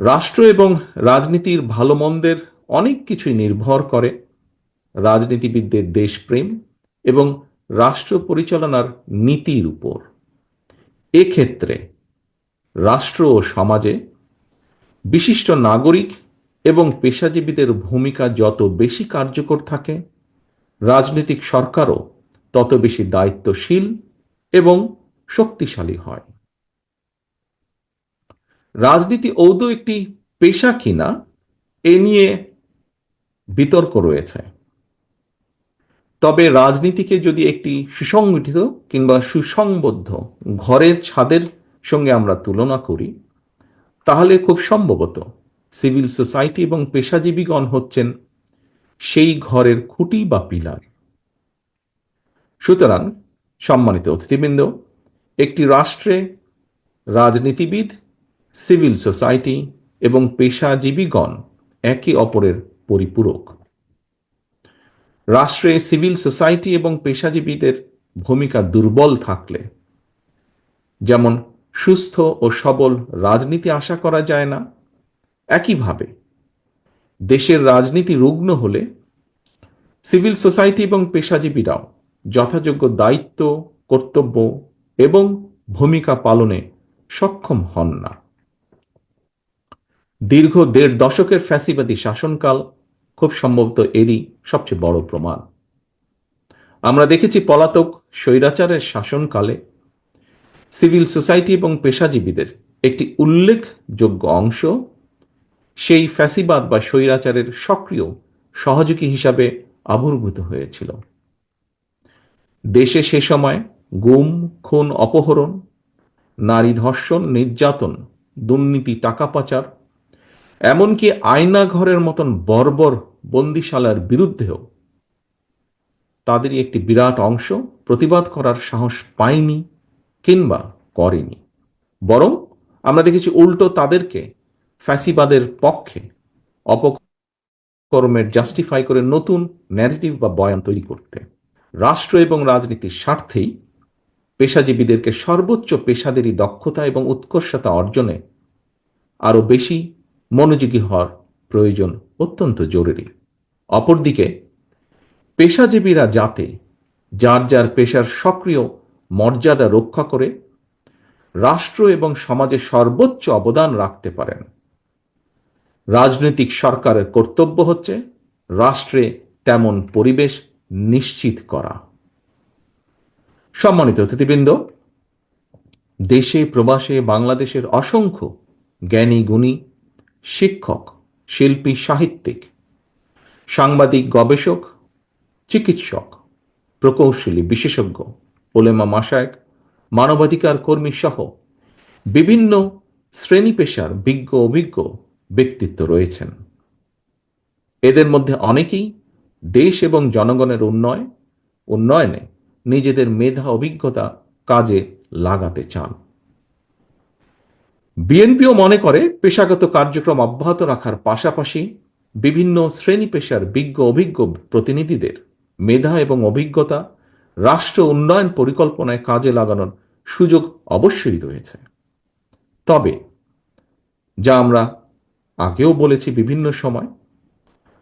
রাষ্ট্র এবং রাজনীতির ভালো মন্দের অনেক কিছুই নির্ভর করে। রাজনীতিবিদদের দেশপ্রেম এবং রাষ্ট্র পরিচালনার নীতির উপর। এক্ষেত্রে রাষ্ট্র ও সমাজে বিশিষ্ট নাগরিক এবং পেশাজীবীদের ভূমিকা যত বেশি কার্যকর থাকে, রাজনৈতিক সরকারও তত বেশি দায়িত্বশীল এবং শক্তিশালী হয়। রাজনীতি ঔদ একটি পেশা কিনা, এ নিয়ে বিতর্ক রয়েছে। তবে রাজনীতিকে যদি একটি সুসংগঠিত কিংবা সুসংবদ্ধ ঘরের ছাদের সঙ্গে আমরা তুলনা করি, তাহলে খুব সম্ভবত সিভিল সোসাইটি এবং পেশাজীবীগণ হচ্ছেন সেই ঘরের খুঁটি বা পিলার। সুতরাং সম্মানিত অতিথিবৃন্দ, একটি রাষ্ট্রে রাজনীতিবিদ সিভিল সোসাইটি এবং পেশাজীবীগণ একে অপরের পরিপূরক। রাষ্ট্রে সিভিল সোসাইটি এবং পেশাজীবীদের ভূমিকা দুর্বল থাকলে, যেমন সুস্থ ও সবল রাজনীতি আশা করা যায় না, একইভাবে দেশের রাজনীতি রুগ্ন হলে সিভিল সোসাইটি এবং পেশাজীবীরাও যথাযোগ্য দায়িত্ব, কর্তব্য এবং ভূমিকা পালনে সক্ষম হন না। দীর্ঘ দেড় দশকের ফ্যাসিবাদী শাসনকাল খুব সম্ভবত এরই সবচেয়ে বড় প্রমাণ। আমরা দেখেছি পলাতক স্বৈরাচারের শাসনকালে সিভিল সোসাইটি এবং পেশাজীবীদের একটি উল্লেখযোগ্য অংশ সেই ফ্যাসিবাদ বা স্বৈরাচারের সক্রিয় সহযোগী হিসাবে আবির্ভূত হয়েছিল। দেশে সে সময় গুম, খুন, অপহরণ, নারী ধর্ষণ, নির্যাতন, দুর্নীতি, টাকা পাচার এমনকি আয়না ঘরের মতন বর্বর বন্দিশালার বিরুদ্ধেও তাদেরই একটি বিরাট অংশ প্রতিবাদ করার সাহস পায়নি কিংবা করেনি। বরং আমরা দেখেছি উল্টো তাদেরকে ফ্যাসিবাদের পক্ষে অপকর্মের জাস্টিফাই করে নতুন ন্যারেটিভ বা বয়ান তৈরি করতে। রাষ্ট্র এবং রাজনীতির স্বার্থেই পেশাজীবীদেরকে সর্বোচ্চ পেশাদেরই দক্ষতা এবং উৎকর্ষতা অর্জনে আরও বেশি মনোযোগী হওয়ার প্রয়োজন অত্যন্ত জরুরি। অপরদিকে, পেশাজীবীরা যাতে যার যার পেশার সক্রিয় মর্যাদা রক্ষা করে, রাষ্ট্র এবং সমাজে সর্বোচ্চ অবদান রাখতে পারেন। রাজনৈতিক সরকারের কর্তব্য হচ্ছে রাষ্ট্রে তেমন পরিবেশ নিশ্চিত করা। সম্মানিত অতিথিবৃন্দ, দেশে, প্রবাসে, বাংলাদেশের অসংখ্য জ্ঞানী, গুণী শিক্ষক, শিল্পী, সাহিত্যিক, সাংবাদিক, গবেষক, চিকিৎসক, প্রকৌশলী, বিশেষজ্ঞ, ওলেমা মাসায়ক মানবাধিকার কর্মী সহ বিভিন্ন শ্রেণি পেশার বিজ্ঞ, অভিজ্ঞ ব্যক্তিত্ব রয়েছেন। এদের মধ্যে অনেকেই দেশ এবং জনগণের উন্নয়ন উন্নয়নে নিজেদের মেধা, অভিজ্ঞতা কাজে লাগাতে চান। বিএনপিও মনে করে পেশাগত কার্যক্রম অব্যাহত রাখার পাশাপাশি বিভিন্ন শ্রেণি পেশার বিজ্ঞ অভিজ্ঞ প্রতিনিধিদের মেধা এবং অভিজ্ঞতা, রাষ্ট্র উন্নয়ন পরিকল্পনায় কাজে লাগানোর সুযোগ অবশ্যই রয়েছে। তবে, যা আমরা আগেও বলেছি বিভিন্ন সময়,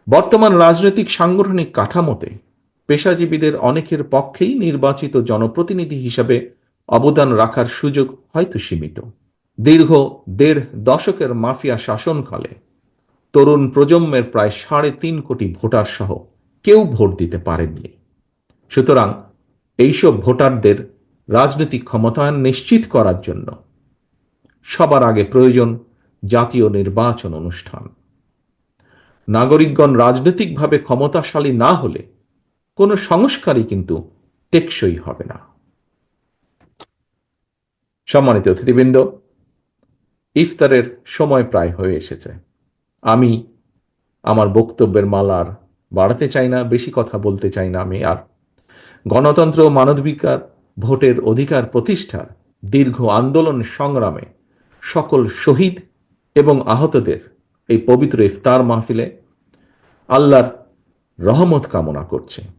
বর্তমান রাজনৈতিক সাংগঠনিক কাঠামোতে পেশাজীবীদের অনেকের পক্ষেই নির্বাচিত জনপ্রতিনিধি হিসাবে অবদান রাখার সুযোগ হয়তো সীমিত। দীর্ঘ দেড় দশকের মাফিয়া শাসনকালে তরুণ প্রজন্মের প্রায় সাড়ে তিন কোটি ভোটার সহ কেউ ভোট দিতে পারেননি। সুতরাং এইসব ভোটারদের রাজনৈতিক ক্ষমতায়ন নিশ্চিত করার জন্য সবার আগে প্রয়োজন জাতীয় নির্বাচন অনুষ্ঠান। নাগরিকগণ রাজনৈতিকভাবে ক্ষমতাশালী না হলে কোনো সংস্কারই কিন্তু টেকসই হবে না। সম্মানিত অতিথিবৃন্দ ইফতারের সময় প্রায় হয়ে এসেছে। আমি আমার বক্তব্যের মালার বাড়াতে চাই না, বেশি কথা বলতে চাই না আমি। আর গণতন্ত্র মানবাধিকার ভোটের অধিকার প্রতিষ্ঠার দীর্ঘ আন্দোলন সংগ্রামে সকল শহীদ এবং আহতদের এই পবিত্র ইফতার মাহফিলে আল্লাহর রহমত কামনা করছে।